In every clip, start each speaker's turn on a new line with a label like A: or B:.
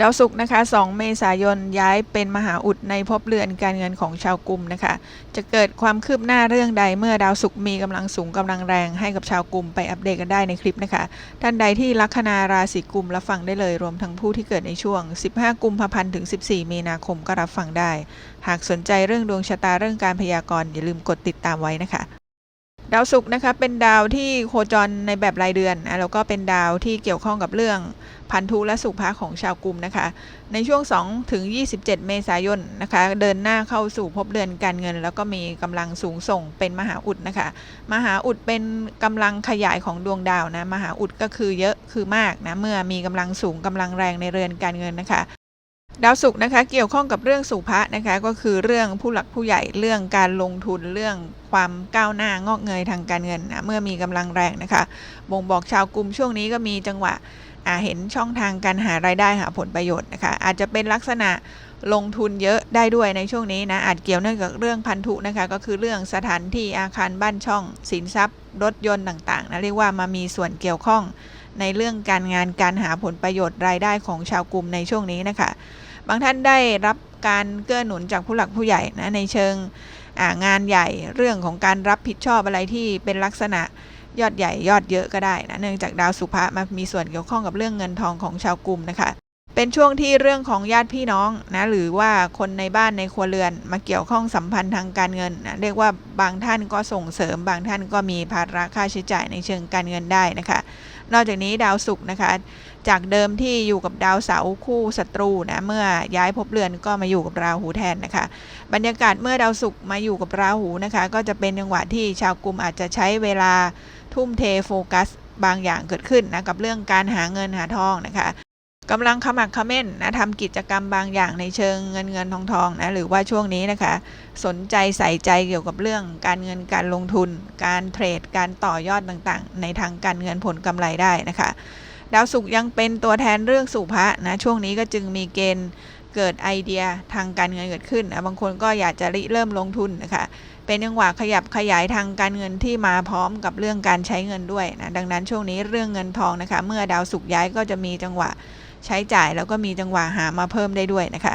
A: ดาวศุกร์นะคะ 2 เมษายนย้ายเป็นมหาอุดในภพเรือนการเงินของชาวกลุ่มนะคะ จะเกิดความคืบหน้าเรื่องใดเมื่อดาวศุกร์มีกำลังสูงกำลังแรงให้กับชาวกลุ่มไปอัปเดตกันได้ในคลิปนะคะ ท่านใดที่ลัคนาราศีกุมรับฟังได้เลยรวมทั้งผู้ที่เกิดในช่วง 15 กุมภาพันธ์ถึง 14 มีนาคมก็รับฟังได้ หากสนใจเรื่องดวงชะตาเรื่องการพยากรณ์อย่าลืมกดติดตามไว้นะคะ ดาวศุกร์นะคะเป็นดาวที่โคจรในแบบรายเดือนนะแล้วก็เป็นดาวที่เกี่ยวข้องกับเรื่องพันธุและสุภาของชาวกลุ่มนะคะ ในช่วง 2 ถึง 27 เมษายนนะคะ เดินหน้าเข้าสู่ภพเดือนการเงิน แล้วก็มีกำลังสูงส่งเป็นมหาอุดนะคะ มหาอุดเป็นกำลังขยายของดวงดาวนะ มหาอุดก็คือเยอะคือมากนะ เมื่อมีกำลังสูงกำลังแรงในเรือนการเงินนะคะ ดาวศุกร์นะคะเกี่ยวข้องกับเรื่องสุภะนะคะก็คือเรื่องผู้หลักผู้ใหญ่เรื่องการลงทุนเรื่องความก้าวหน้างอกเงยทางการเงินนะเมื่อมีกำลังแรงนะคะบ่งบอกชาวกลุ่มช่วงนี้ก็มีจังหวะอาเห็นช่องทางการหารายได้หาผลประโยชน์นะคะอาจจะเป็นลักษณะลงทุนเยอะได้ด้วยในช่วงนี้นะอาจเกี่ยวเนื่องกับเรื่องพันธุนะคะก็คือเรื่องสถานที่อาคารบ้านช่อง สินทรัพย์ รถยนต์ต่างๆนะเรียกว่ามามีส่วนเกี่ยวข้อง ในเรื่องการงานการหาผลประโยชน์รายได้ของชาวกลุ่มในช่วงนี้นะคะ บางท่านได้รับการเกื้อหนุนจากผู้หลักผู้ใหญ่นะในเชิงงานใหญ่เรื่องของการรับผิดชอบอะไรที่เป็นลักษณะยอดใหญ่ยอดเยอะก็ได้นะเนื่องจากดาวสุภะมามีส่วนเกี่ยวข้องกับเรื่องเงินทองของชาวกลุ่มนะคะ เป็นช่วงที่เรื่องของญาติพี่น้องนะหรือว่าคนในบ้านในครัวเรือนมาเกี่ยวข้องสัมพันธ์ทางการเงินนะเรียกว่าบางท่านก็ส่งเสริม บางท่านก็มีภาระค่าใช้จ่ายในเชิงการเงินได้นะคะ นอกจากนี้ดาวศุกร์นะคะ จากเดิมที่อยู่กับดาวเสาร์คู่ศัตรูนะเมื่อย้ายภพเรือนก็มาอยู่กับราหูแทนนะคะ บรรยากาศเมื่อดาวศุกร์มาอยู่กับราหูนะคะ ก็จะเป็นจังหวะที่ชาวกลุ่มอาจจะใช้เวลาทุ่มเทโฟกัสบางอย่างเกิดขึ้นนะกับเรื่องการหาเงินหาทองนะคะ กำลังขมักเขม้นนะทำกิจกรรมบางอย่างในเชิงเงินเงินทองทองนะหรือว่าช่วงนี้นะคะ สนใจใส่ใจเกี่ยวกับเรื่องการเงินการลงทุน การเทรดการต่อยอดต่างๆ ในทางการเงินผลกำไรได้นะคะ ดาวศุกร์ยังเป็นตัวแทนเรื่องสุภะนะช่วงนี้ก็จึงมีเกณฑ์เกิดไอเดียทางการเงินเกิดขึ้นนะบางคนก็อยากจะริเริ่มลงทุนนะคะเป็นจังหวะขยับขยายทางการเงินที่มาพร้อมกับเรื่องการใช้เงินด้วยนะดังนั้นช่วงนี้เรื่องเงินทองนะคะ เมื่อดาวศุกร์ย้ายก็จะมีจังหวะ ใช้จ่ายแล้วก็มีจังหวะหามาเพิ่มได้ด้วยนะคะ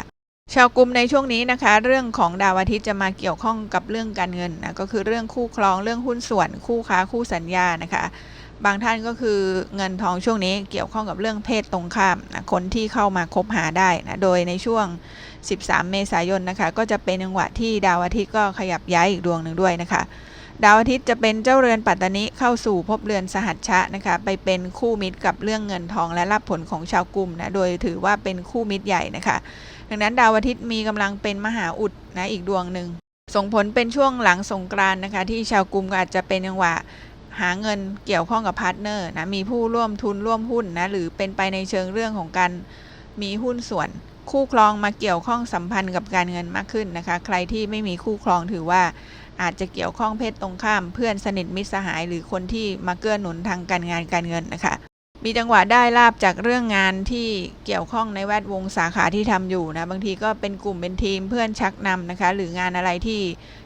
A: ชาวกลุ่มในช่วงนี้นะคะ เรื่องของดาวอาทิตย์จะมาเกี่ยวข้องกับเรื่องการเงินนะก็คือเรื่องคู่ครองเรื่องหุ้นส่วนคู่ค้าคู่สัญญานะคะ บางท่านก็คือเงินทองช่วงนี้เกี่ยวข้องกับเรื่องเพศตรงข้ามนะคนที่เข้ามาคบหาได้นะโดยในช่วง 13 เมษายนนะคะ ก็จะเป็นจังหวะที่ดาวอาทิตย์ก็ขยับย้ายอีกดวงหนึ่งด้วยนะคะ ดาวอาทิตย์จะเป็นเจ้าเรือนปัตตานิเข้าสู่ภพเรือนสหัชชะนะคะไปเป็นคู่มิตรกับเรื่องเงินทองและรับผลของชาวกลุ่มนะโดยถือว่าเป็นคู่มิตรใหญ่นะคะดังนั้นดาวอาทิตย์มีกำลังเป็นมหาอุดนะอีกดวงหนึ่งส่งผลเป็นช่วงหลังสงกรานนะคะ ที่ชาวกลุ่มก็อาจจะเป็นจังหวะหาเงินเกี่ยวข้องกับพาร์ทเนอร์นะมีผู้ร่วมทุนร่วมหุ้นนะหรือเป็นไปในเชิงเรื่องของการ มีหุ้นส่วนคู่ครองมาเกี่ยวข้องสัมพันธ์กับการเงินมากขึ้นนะคะ ใครที่ไม่มีคู่ครองถือว่าอาจจะเกี่ยวข้องเพศตรงข้ามเพื่อนสนิทมิตรสหายหรือคนที่มาเกื้อหนุนทางการงานการเงินนะคะ มีจังหวะได้ลาบจากเรื่องงานที่เกี่ยวข้องในแวดวงสาขาที่ทำอยู่นะ บางทีก็เป็นกลุ่มเป็นทีมเพื่อนชักนำนะคะ หรืองานอะไรที่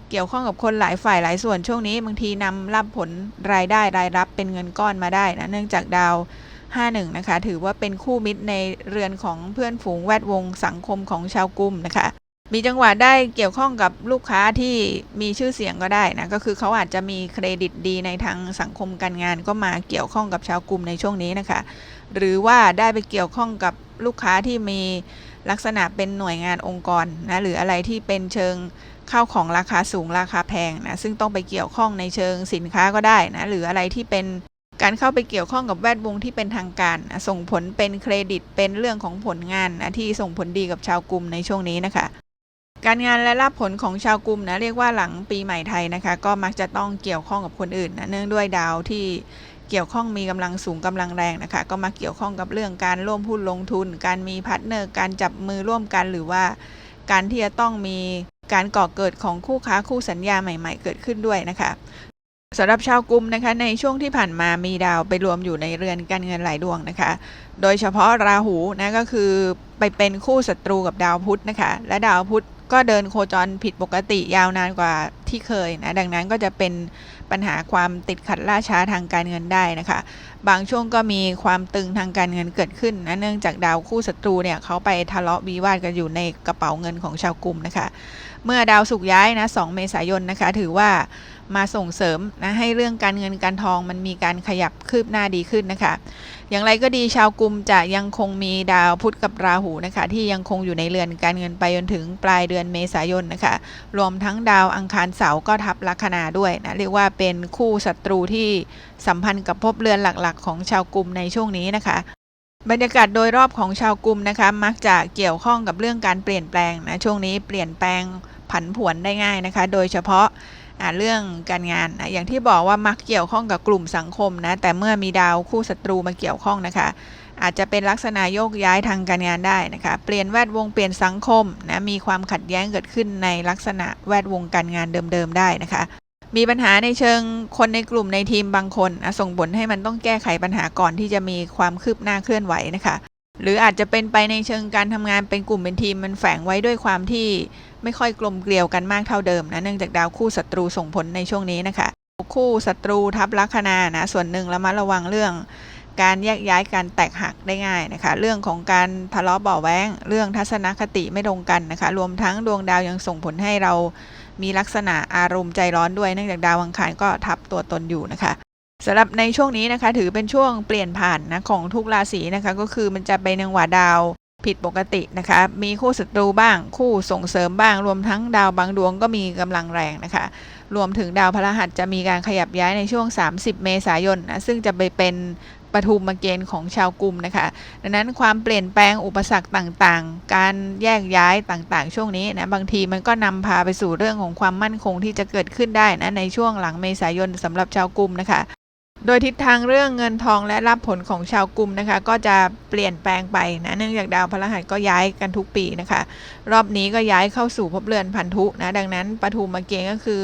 A: เกี่ยวข้องกับคนหลายฝ่ายหลายส่วนช่วงนี้ บางทีนำรับผลรายได้รายรับเป็นเงินก้อนมาได้นะเนื่องจากดาว 51นะคะถือว่าเป็นคู่มิตรในเรือนของเพื่อนฝูงแวดวงสังคมของชาวกลุ่มนะคะ มีจังหวะได้เกี่ยวข้องกับลูกค้าที่มีชื่อเสียงก็ได้นะก็คือเขาอาจจะมีเครดิตดีในทางสังคมการงานก็มาเกี่ยวข้องกับชาวกลุ่มในช่วงนี้นะคะ หรือว่าได้ไปเกี่ยวข้องกับลูกค้าที่มีลักษณะเป็นหน่วยงานองค์กรนะหรืออะไรที่เป็นเชิงข้าวของราคาสูงราคาแพงนะซึ่งต้องไปเกี่ยวข้องในเชิงสินค้าก็ได้นะหรืออะไรที่เป็น การเข้าไปเกี่ยวข้องกับแวดวงที่เป็นทางการ ส่งผลเป็นเครดิตเป็นเรื่องของผลงานที่ส่งผลดีกับชาวกลุ่มในช่วงนี้นะคะ การงานและรับผลของชาวกลุ่มนะเรียกว่าหลังปีใหม่ไทยนะคะ ก็มักจะต้องเกี่ยวข้องกับคนอื่นนะเนื่องด้วยดาวที่เกี่ยวข้องมีกำลังสูงกำลังแรงนะคะ ก็มาเกี่ยวข้องกับเรื่องการร่วมหุ้นลงทุน การมีพาร์ทเนอร์การจับมือร่วมกันหรือว่าการที่จะต้องมีการก่อเกิดของคู่ค้าคู่สัญญาใหม่ ๆ เกิดขึ้นด้วยนะคะ สำหรับชาวกุมนะคะในช่วงที่ผ่านมามีดาวไปรวมอยู่ในเรือนการเงินหลายดวงนะคะ โดยเฉพาะราหูนะก็คือไปเป็นคู่ศัตรูกับดาวพุธนะคะ และดาวพุธก็เดินโคจรผิดปกติยาวนานกว่าที่เคยนะดังนั้นก็จะเป็น ปัญหาความติดขัดล่าช้าทางการเงินได้นะคะ บางช่วงก็มีความตึงทางการเงินเกิดขึ้นนะเนื่องจากดาวคู่ศัตรูเนี่ยเขาไปทะเลาะวิวาทกันอยู่ในกระเป๋าเงินของชาวกลุ่มนะคะ เมื่อดาวสุกย้ายนะ 2 เมษายนนะคะ ถือว่ามาส่งเสริมนะให้เรื่องการเงินการทองมันมีการขยับคืบหน้าดีขึ้นนะคะ อย่างไรก็ดีชาวกลุ่มจะยังคงมีดาวพุธกับราหูนะคะ ที่ยังคงอยู่ในเรือนการเงินไปจนถึงปลายเดือนเมษายนนะคะ รวมทั้งดาวอังคารเสาร์ก็ทับลัคนาด้วยนะเรียกว่าเป็นคู่ศัตรูที่สัมพันธ์กับภพเรือนหลักๆ ของชาวกลุ่มในช่วงนี้นะคะบรรยากาศโดยรอบของชาวกลุ่มนะคะ มักจะเกี่ยวข้องกับเรื่องการเปลี่ยนแปลงนะช่วงนี้เปลี่ยนแปลงผันผวนได้ง่ายนะคะ โดยเฉพาะ เรื่องการงานนะอย่างที่บอกว่ามักเกี่ยวข้องกับกลุ่มสังคมนะแต่เมื่อมีดาวคู่ศัตรูมาเกี่ยวข้องนะคะ อาจจะเป็นลักษณะโยกย้ายทางการงานได้นะคะเปลี่ยนแวดวงเปลี่ยนสังคมนะมีความขัดแย้งเกิดขึ้นในลักษณะแวดวงการงานเดิมๆได้นะคะมีปัญหาในเชิงคนในกลุ่มในทีมบางคนนะส่งผลให้มันต้องแก้ไขปัญหาก่อนที่จะมีความคืบหน้าเคลื่อนไหวนะคะ หรืออาจจะเป็นไปในเชิงการทำงานเป็นกลุ่มเป็นทีมมันแฝงไว้ด้วยความที่ไม่ค่อยกลมเกลียวกันมากเท่าเดิมนะเนื่องจากดาวคู่ศัตรูส่งผลในช่วงนี้นะคะ คู่ศัตรูทับลัคนานะส่วนหนึ่งระมัดระวังเรื่องการแยกย้ายการแตกหักได้ง่ายนะคะ เรื่องของการทะเลาะเบาแวงเรื่องทัศนคติไม่ตรงกันนะคะ รวมทั้งดวงดาวยังส่งผลให้เรามีลักษณะอารมณ์ใจร้อนด้วย เนื่องจากดาวอังคารก็ทับตัวตนอยู่นะคะ สำหรับในช่วงนี้นะคะ ถือเป็นช่วงเปลี่ยนผ่านนะของทุกราศีนะคะ ก็คือมันจะไปในหวาดาวผิดปกตินะคะ มีคู่ศัตรูบ้าง คู่ส่งเสริมบ้าง รวมทั้งดาวบางดวงก็มีกำลังแรงนะคะ รวมถึงดาวพฤหัสจะมีการขยับย้ายในช่วง 30 เมษายนนะ ซึ่งจะไปเป็นปฐุมเกณฑ์ของชาวกลุ่มนะคะ ดังนั้นความเปลี่ยนแปลงอุปสรรคต่างๆ การแยกย้ายต่างๆ ช่วงนี้นะ บางทีมันก็นำพาไปสู่เรื่องของความมั่นคงที่จะเกิดขึ้นได้นะในช่วงหลังเมษายนสำหรับชาวกลุ่มนะคะ โดยทิศทางเรื่องเงินทองและรับผลของชาวกลุ่มนะคะ ก็จะเปลี่ยนแปลงไปนะเนื่องจากดาวพฤหัสก็ย้ายกันทุกปีนะคะ รอบนี้ก็ย้ายเข้าสู่ภพเรือนพันธุนะดังนั้นปฐุมเกณฑ์ก็คือ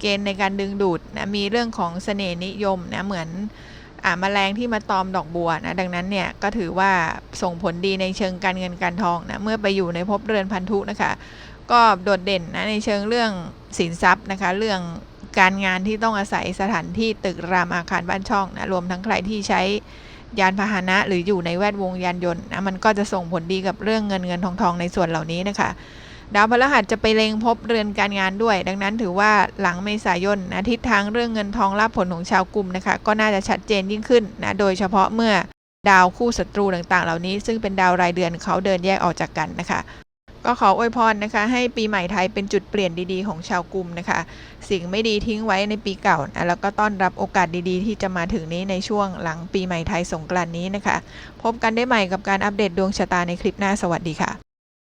A: เกณฑ์ในการดึงดูดนะมีเรื่องของเสน่ห์นิยมนะเหมือนอ่าแมลงที่มาตอมดอกบัวนะดังนั้นเนี่ยก็ถือว่าส่งผลดีในเชิงการเงินการทองนะเมื่อไปอยู่ในภพเรือนพันธุนะคะ ก็โดดเด่นนะในเชิงเรื่องสินทรัพย์นะคะ เรื่อง การงานที่ต้องอาศัยสถานที่ตึกรามอาคารบ้านช่องนะรวมทั้งใครที่ใช้ยานพาหนะหรืออยู่ในแวดวงยานยนต์นะมันก็จะส่งผลดีกับเรื่องเงินเงินทองทองในส่วนเหล่านี้นะคะ ดาวพฤหัสจะไปเล็งพบเรือนการงานด้วย ดังนั้นถือว่าหลังเมษายนนะทิศทางเรื่องเงินทองรับผลของชาวกลุ่มนะคะ ก็น่าจะชัดเจนยิ่งขึ้นนะโดยเฉพาะเมื่อดาวคู่ศัตรูต่างๆ เหล่านี้ ซึ่งเป็นดาวรายเดือนเขาเดินแยกออกจากกันนะคะ ก็ขออวยพรนะคะ ให้ปีใหม่ไทยเป็นจุดเปลี่ยนดีๆของชาวกลุ่มนะคะ สิ่งไม่ดีทิ้งไว้ในปีเก่านะแล้วก็ต้อนรับโอกาสดีๆ ที่จะมาถึงนี้ในช่วงหลังปีใหม่ไทยสงกรานต์นี้นะคะ พบกันได้ใหม่กับการอัปเดตดวงชะตาในคลิปหน้าสวัสดีค่ะ